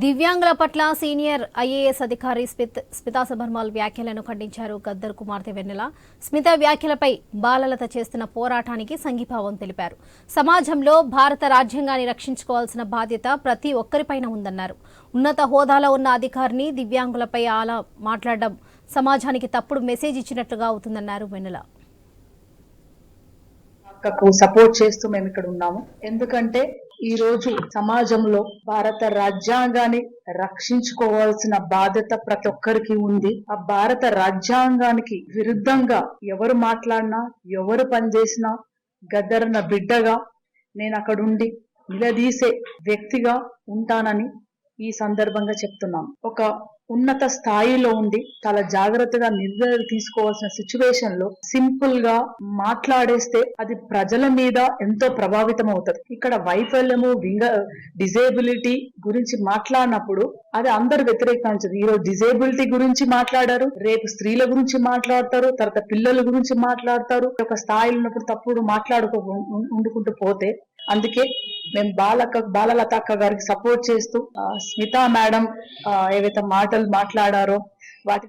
దివ్యాంగుల పట్ల senior IAS అధికారి స్మిత్ స్మితా సబర్మాల్ వ్యాఖ్యలను ఖండించారు గద్దర్ కుమార్తె వెన్నెల. స్మిత వ్యాఖ్యలపై బాలలత చేస్తున్న పోరాటానికి సంఘీభావం తెలిపారు. సమాజంలో భారత రాజ్యాంగాన్ని రక్షించుకోవాల్సిన బాధ్యత ప్రతి ఒక్కరిపైన ఉందన్నారు. ఉన్నత హోదాలో ఉన్న అధికారిని దివ్యాంగులపై అలా మాట్లాడడం సమాజానికి తప్పుడు మెసేజ్ ఇచ్చినట్లుగా అవుతుందన్నారు వెన్నెల. సపోర్ట్ చేస్తూ మేము ఇక్కడ ఉన్నాము. ఎందుకంటే ఈ రోజు సమాజంలో భారత రాజ్యాంగాన్ని రక్షించుకోవాల్సిన బాధ్యత ప్రతి ఒక్కరికి ఉంది. ఆ భారత రాజ్యాంగానికి విరుద్ధంగా ఎవరు మాట్లాడినా ఎవరు పనిచేసినా గద్దరన్న బిడ్డగా నేను అక్కడుండి నిలదీసే వ్యక్తిగా ఉంటానని ఈ సందర్భంగా చెప్తున్నాం. ఒక ఉన్నత స్థాయిలో ఉండి చాలా జాగ్రత్తగా నిర్ణయాలు తీసుకోవాల్సిన సిచ్యువేషన్లో సింపుల్గా మాట్లాడేస్తే అది ప్రజల మీద ఎంతో ప్రభావితం అవుతుంది. ఇక్కడ వైఫల్యము వింగ డిజేబిలిటీ గురించి మాట్లాడినప్పుడు అది అందరు వ్యతిరేకించదు. ఈ రోజు డిజేబిలిటీ గురించి మాట్లాడారు రేపు స్త్రీల గురించి మాట్లాడతారు తర్వాత పిల్లల గురించి మాట్లాడతారు. ఒక స్థాయిలో ఉన్నప్పుడు తప్పుడు మాట్లాడుకో ఉండుకుంటూ పోతే అందుకే మేము బాలక బాలలత అక్క గారికి సపోర్ట్ చేస్తూ స్మిత స్మితా మేడం ఆ, ఏవైతే మాటలు మాట్లాడారో వాటి